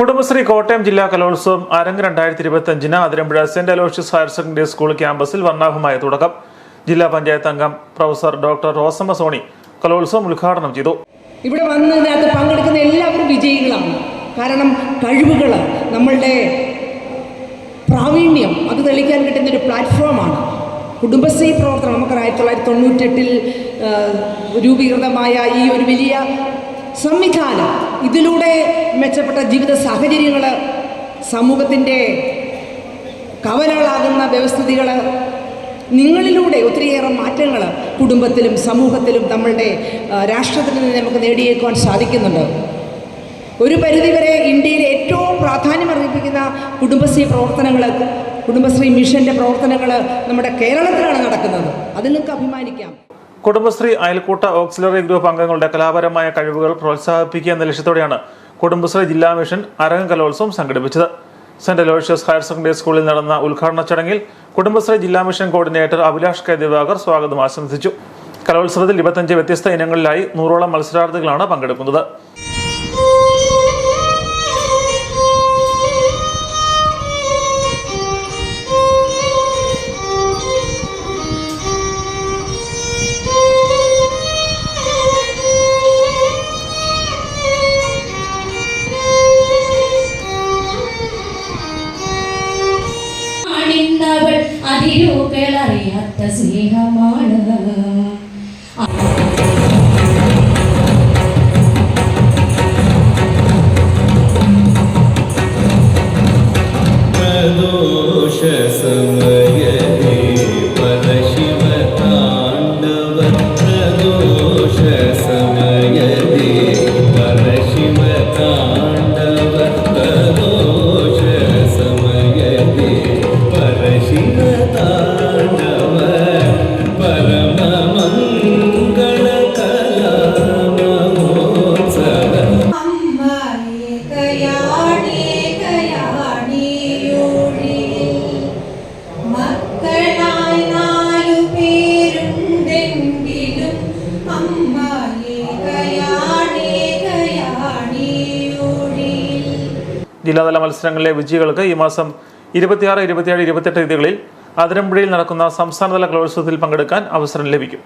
കുടുംബശ്രീ കോട്ടയം ജില്ലാ കലോത്സവം അരങ്ങ് രണ്ടായിരത്തി ഇരുപത്തി അഞ്ചിന് Athirampuzha saint Aloysius higher secondary school ക്യാമ്പസിൽ വർണാഭമായ തുടക്കം. ജില്ലാ പഞ്ചായത്ത് അംഗം പ്രൊഫസർ ഡോക്ടർ റോസമ്മ സോണി കലോത്സവം ഉദ്ഘാടനം ചെയ്തു. ഇവിടെ വന്ന് ഇതിനകത്ത് പങ്കെടുക്കുന്ന എല്ലാവരും വിജയികളാണ്. കാരണം കഴിവുകൾ നമ്മളുടെ പ്രാവീണ്യം അത് തെളിയിക്കാൻ കിട്ടുന്ന ഒരു പ്ലാറ്റ്ഫോമാണ്. കുടുംബശ്രീ പ്രവർത്തനം നമുക്ക് ആയിരത്തി തൊള്ളായിരത്തി തൊണ്ണൂറ്റെട്ടിൽ രൂപീകൃതമായ ഈ ഒരു വലിയ സംവിധാനം ഇതിലൂടെ മെച്ചപ്പെട്ട ജീവിത സാഹചര്യങ്ങൾ സമൂഹത്തിന്റെ കവലകളാകുന്ന വ്യവസ്ഥിതികൾ നിങ്ങളിലൂടെ ഒത്തിരിയേറെ മാറ്റങ്ങൾ കുടുംബത്തിലും സമൂഹത്തിലും നമ്മളുടെ രാഷ്ട്രത്തിൽ നിന്ന് നമുക്ക് നേടിയേക്കുവാൻ സാധിക്കുന്നുണ്ട്. ഒരു പരിധിവരെ ഇന്ത്യയിൽ ഏറ്റവും പ്രാധാന്യം അർഹിപ്പിക്കുന്ന കുടുംബശ്രീ പ്രവർത്തനങ്ങൾ കുടുംബശ്രീ മിഷന്റെ പ്രവർത്തനങ്ങൾ നമ്മുടെ കേരളത്തിലാണ് നടക്കുന്നത്. അതിൽ നിങ്ങൾക്ക് അഭിമാനിക്കാം. കുടുംബശ്രീ അയൽക്കൂട്ട ഓക്സിലറി ഗ്രൂപ്പ് അംഗങ്ങളുടെ കലാപരമായ കഴിവുകൾ പ്രോത്സാഹിപ്പിക്കുക എന്ന ലക്ഷ്യത്തോടെയാണ് കുടുംബശ്രീ ജില്ലാ മിഷൻ അരങ്ങ് കലോത്സവം സംഘടിപ്പിച്ചത്. സെന്റ് അലോഷ്യസ് ഹയർ സെക്കൻഡറി സ്കൂളിൽ നടന്ന ഉദ്ഘാടന ചടങ്ങിൽ കുടുംബശ്രീ ജില്ലാ mission coordinator Abhilash K Divakar സ്വാഗതം ആശംസിച്ചു. കലോത്സവത്തിൽ ഇരുപത്തഞ്ച് വ്യത്യസ്ത ഇനങ്ങളിലായി നൂറോളം മത്സരാർത്ഥികളാണ് പങ്കെടുക്കുന്നത്. നിന്നവൾ അതിരൂകൾ അറിയാത്ത സ്നേഹമാണ്. ദോഷ സമ ജില്ലാതല മത്സരങ്ങളിലെ വിജയികൾക്ക് ഈ മാസം ഇരുപത്തിയാറ് ഇരുപത്തിയേഴ് ഇരുപത്തെട്ട് തീയതികളിൽ അതിരമ്പുഴയിൽ നടക്കുന്ന സംസ്ഥാനതല കലോത്സവത്തിൽ പങ്കെടുക്കാൻ അവസരം ലഭിക്കും.